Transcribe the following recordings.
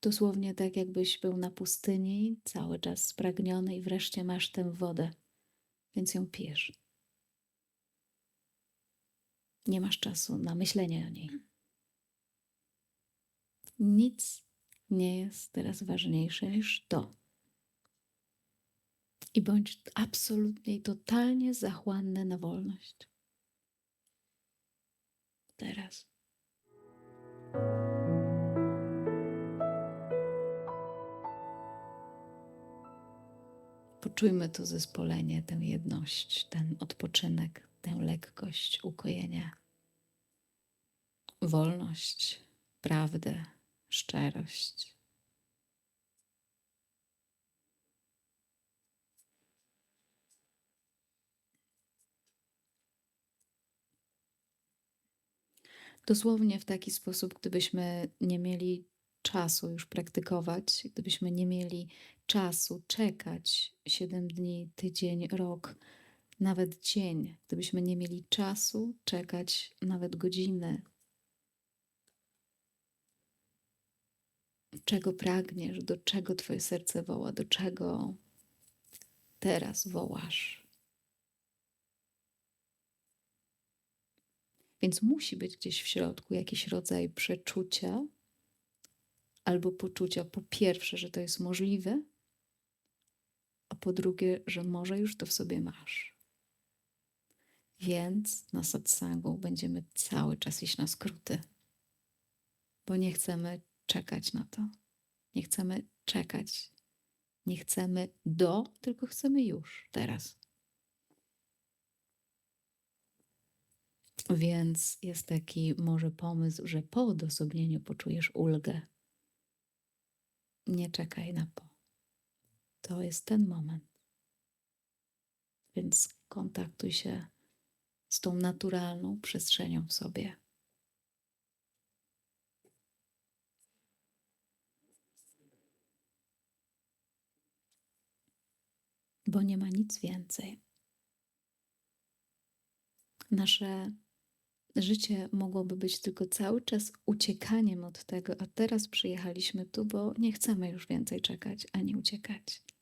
Dosłownie tak, jakbyś był na pustyni, cały czas spragniony i wreszcie masz tę wodę, więc ją pijesz. Nie masz czasu na myślenie o niej. Nic nie jest teraz ważniejsze niż to. I bądź absolutnie i totalnie zachłanny na wolność. Teraz. Poczujmy to zespolenie, tę jedność, ten odpoczynek, tę lekkość, ukojenie, wolność, prawdę, szczerość. Dosłownie w taki sposób, gdybyśmy nie mieli czasu już praktykować, gdybyśmy nie mieli czasu czekać 7 dni, tydzień, rok, nawet dzień, gdybyśmy nie mieli czasu czekać nawet godziny. Czego pragniesz, do czego Twoje serce woła, do czego teraz wołasz. Więc musi być gdzieś w środku jakiś rodzaj przeczucia albo poczucia, po pierwsze, że to jest możliwe, a po drugie, że może już to w sobie masz. Więc na satsangu będziemy cały czas iść na skróty, bo nie chcemy czekać na to. Nie chcemy czekać. Nie chcemy do, tylko chcemy już, teraz. Więc jest taki może pomysł, że po odosobnieniu poczujesz ulgę. Nie czekaj na po. To jest ten moment. Więc kontaktuj się z tą naturalną przestrzenią w sobie. Bo nie ma nic więcej. Nasze życie mogłoby być tylko cały czas uciekaniem od tego, a teraz przyjechaliśmy tu, bo nie chcemy już więcej czekać ani uciekać.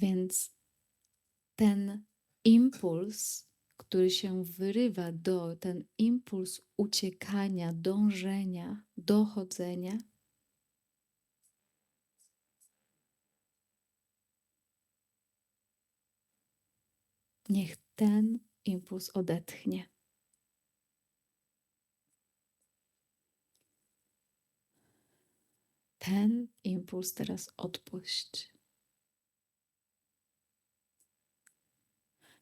Więc ten impuls, który się wyrywa do, ten impuls uciekania, dążenia, dochodzenia, niech ten impuls odetchnie. Ten impuls teraz odpuść.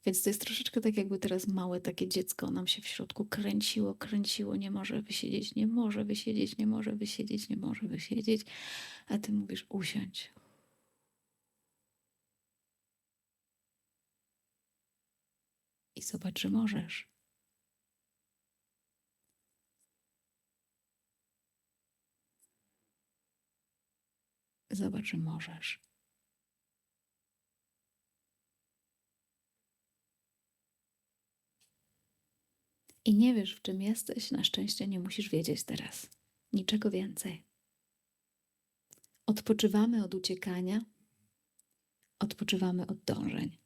Więc to jest troszeczkę tak, jakby teraz małe takie dziecko nam się w środku kręciło, kręciło, nie może wysiedzieć, nie może wysiedzieć, nie może wysiedzieć, nie może wysiedzieć, a ty mówisz usiądź. I zobacz, że możesz. Zobacz, że możesz. I nie wiesz, w czym jesteś, na szczęście nie musisz wiedzieć teraz. Niczego więcej. Odpoczywamy od uciekania, odpoczywamy od dążeń.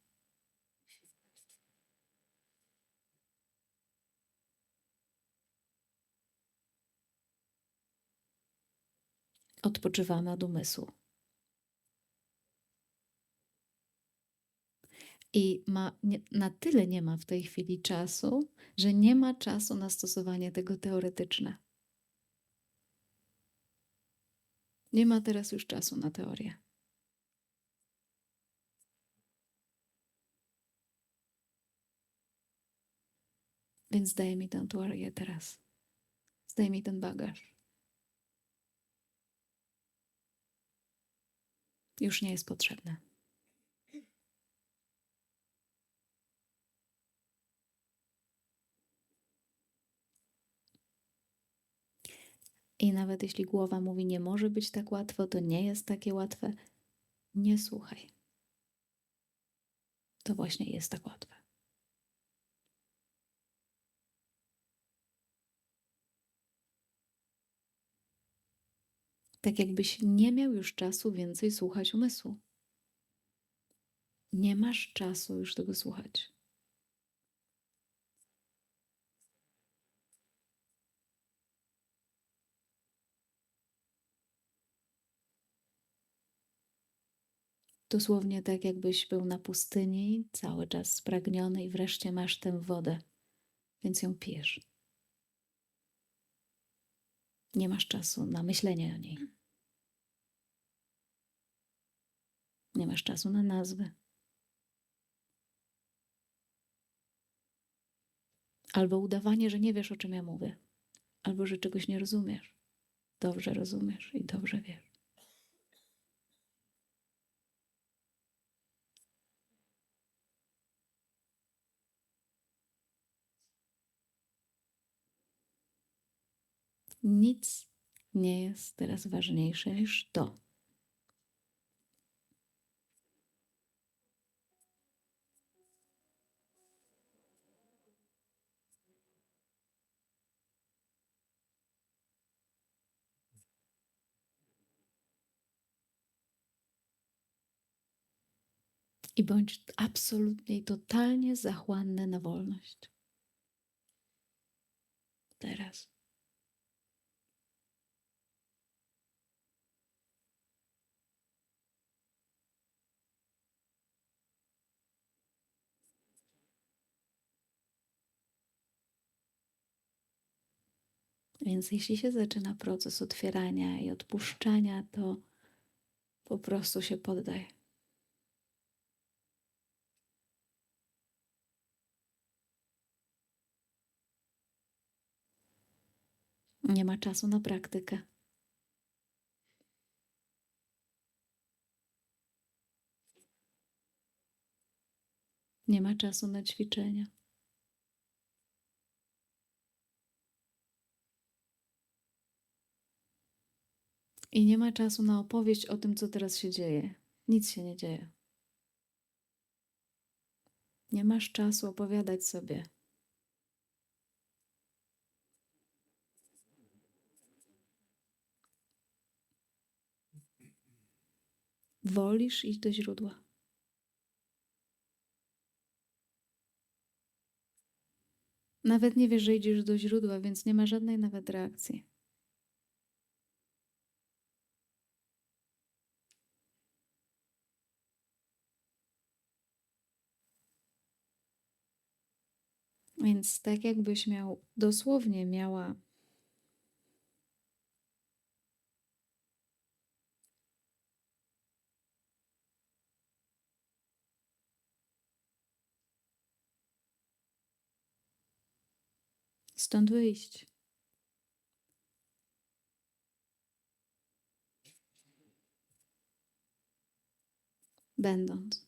Odpoczywamy od umysłu. I ma, nie, na tyle nie ma w tej chwili czasu, że nie ma czasu na stosowanie tego teoretyczne. Nie ma teraz już czasu na teorię. Więc zdaj mi tę teorię teraz. Zdaj mi ten bagaż. Już nie jest potrzebne. I nawet jeśli głowa mówi, nie może być tak łatwo, to nie jest takie łatwe, nie słuchaj. To właśnie jest tak łatwe. Tak jakbyś nie miał już czasu więcej słuchać umysłu. Nie masz czasu już tego słuchać. Dosłownie tak, jakbyś był na pustyni, cały czas spragniony i wreszcie masz tę wodę, więc ją pijesz. Nie masz czasu na myślenie o niej. Nie masz czasu na nazwy. Albo udawanie, że nie wiesz, o czym ja mówię, albo że czegoś nie rozumiesz. Dobrze rozumiesz i dobrze wiesz. Nic nie jest teraz ważniejsze niż to. I bądź absolutnie i totalnie zachłanny na wolność. Teraz. Więc jeśli się zaczyna proces otwierania i odpuszczania, to po prostu się poddaj. Nie ma czasu na praktykę. Nie ma czasu na ćwiczenia. I nie ma czasu na opowieść o tym, co teraz się dzieje. Nic się nie dzieje. Nie masz czasu opowiadać sobie. Wolisz iść do źródła. Nawet nie wiesz, że idziesz do źródła, więc nie ma żadnej nawet reakcji. Więc tak jakbyś miał, dosłownie miała stąd wyjść. Będąc.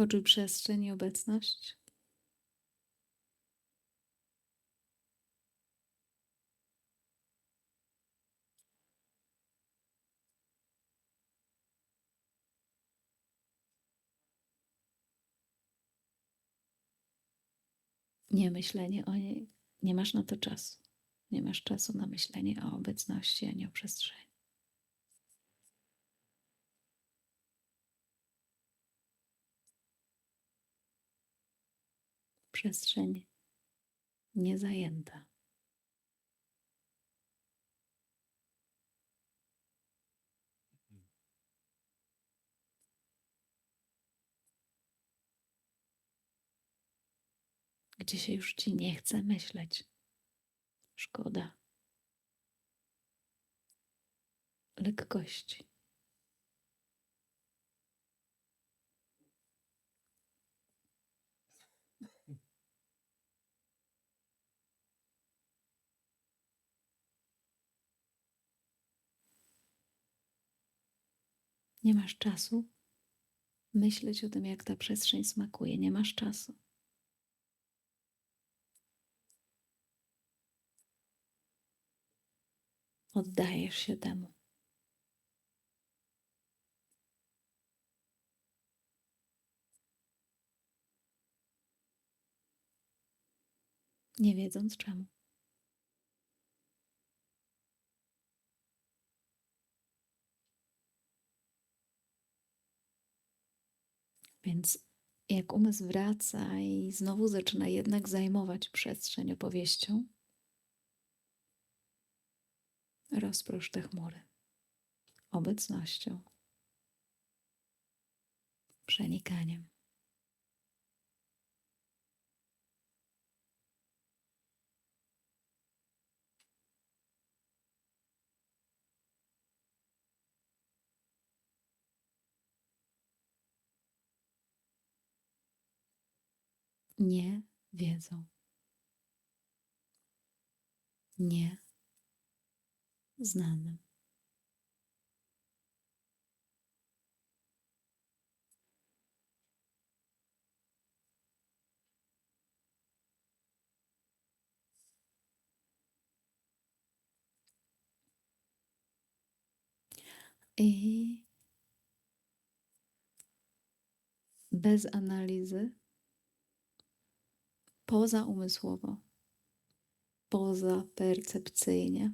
Poczuj przestrzeń i obecność. Nie myślenie o niej, nie masz na to czasu. Nie masz czasu na myślenie o obecności ani o przestrzeni. Przestrzeń niezajęta. Gdzie się już ci nie chce myśleć. Szkoda. Lekkości. Nie masz czasu myśleć o tym, jak ta przestrzeń smakuje. Nie masz czasu. Oddajesz się temu. Nie wiedząc czemu. Więc jak umysł wraca i znowu zaczyna jednak zajmować przestrzeń opowieścią, rozprosz te chmury obecnością, przenikaniem. Nie wiedzą. Nie znanym. I bez analizy, poza umysłowo, poza percepcyjnie,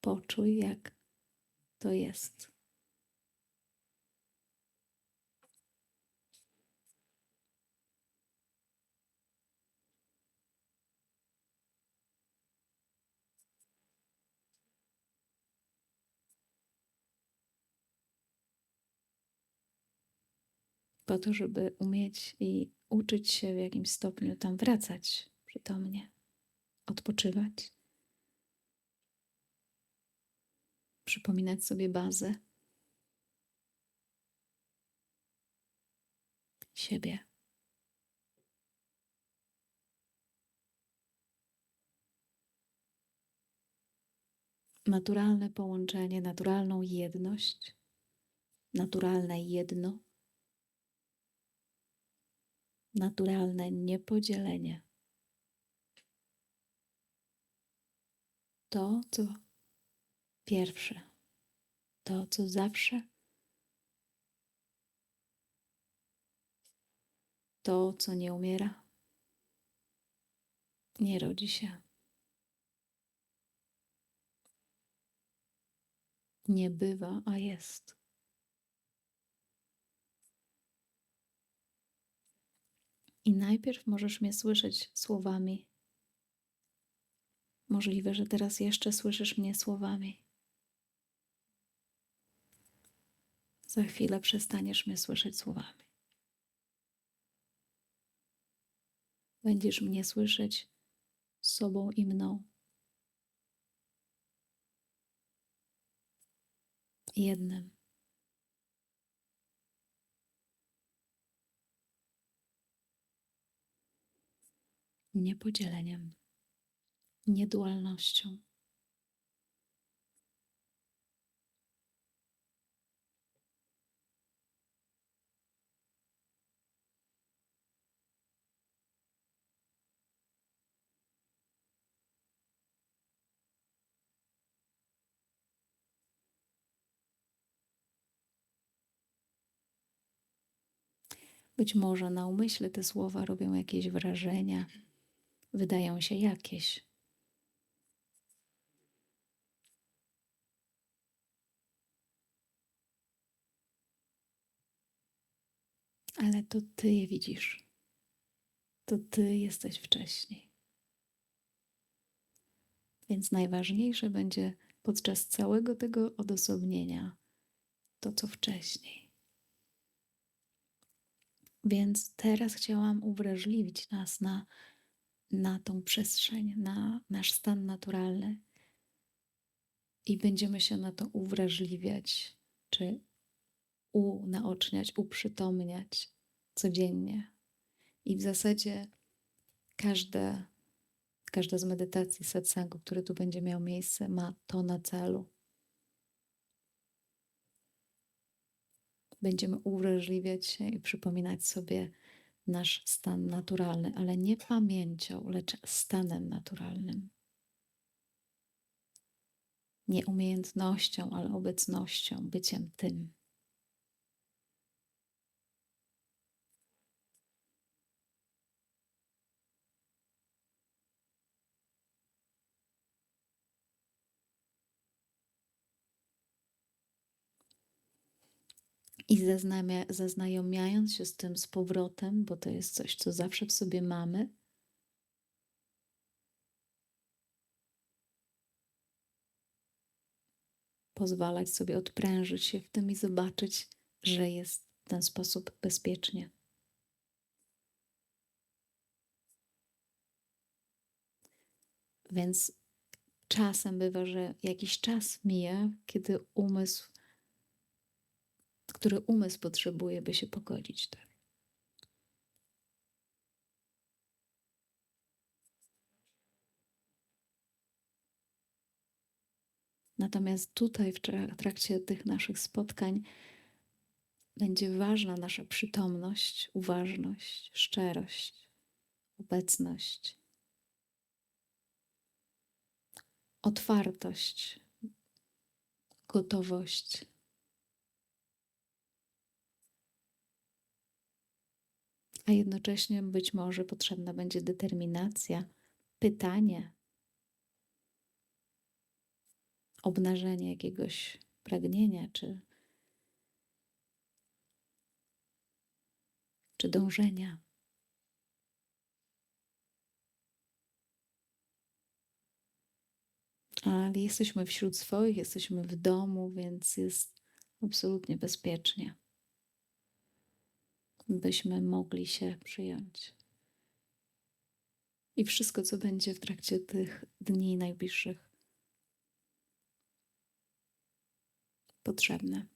poczuj, jak to jest. Po to, żeby umieć i uczyć się w jakimś stopniu tam wracać przytomnie, odpoczywać, przypominać sobie bazę. Siebie. Naturalne połączenie, naturalną jedność, naturalne jedno naturalne niepodzielenie. To, co pierwsze, to, co zawsze, to, co nie umiera, nie rodzi się. Nie bywa, a jest. I najpierw możesz mnie słyszeć słowami. Możliwe, że teraz jeszcze słyszysz mnie słowami. Za chwilę przestaniesz mnie słyszeć słowami. Będziesz mnie słyszeć sobą i mną. Jednym. Niepodzieleniem, niedualnością. Być może na umyśle te słowa robią jakieś wrażenia, wydają się jakieś. Ale to Ty je widzisz. To Ty jesteś wcześniej. Więc najważniejsze będzie podczas całego tego odosobnienia to, co wcześniej. Więc teraz chciałam uwrażliwić nas na na tą przestrzeń, na nasz stan naturalny i będziemy się na to uwrażliwiać, czy unaoczniać, uprzytomniać codziennie. I w zasadzie każda, każda z medytacji satsangu, który tu będzie miał miejsce, ma to na celu. Będziemy uwrażliwiać się i przypominać sobie, nasz stan naturalny, ale nie pamięcią, lecz stanem naturalnym. Nie umiejętnością, ale obecnością, byciem tym. I zaznamia zaznajomiając się z tym z powrotem, bo to jest coś, co zawsze w sobie mamy pozwalać sobie odprężyć się w tym i zobaczyć, że jest w ten sposób bezpiecznie. Więc czasem bywa, że jakiś czas mija, kiedy umysł który umysł potrzebuje, by się pogodzić, tak. Natomiast tutaj w tra trakcie tych naszych spotkań będzie ważna nasza przytomność, uważność, szczerość, obecność. Otwartość, gotowość. A jednocześnie być może potrzebna będzie determinacja, pytanie. Obnażenie jakiegoś pragnienia czy czy dążenia. Ale jesteśmy wśród swoich, jesteśmy w domu, więc jest absolutnie bezpiecznie. Byśmy mogli się przyjąć. I wszystko, co będzie w trakcie tych dni najbliższych potrzebne.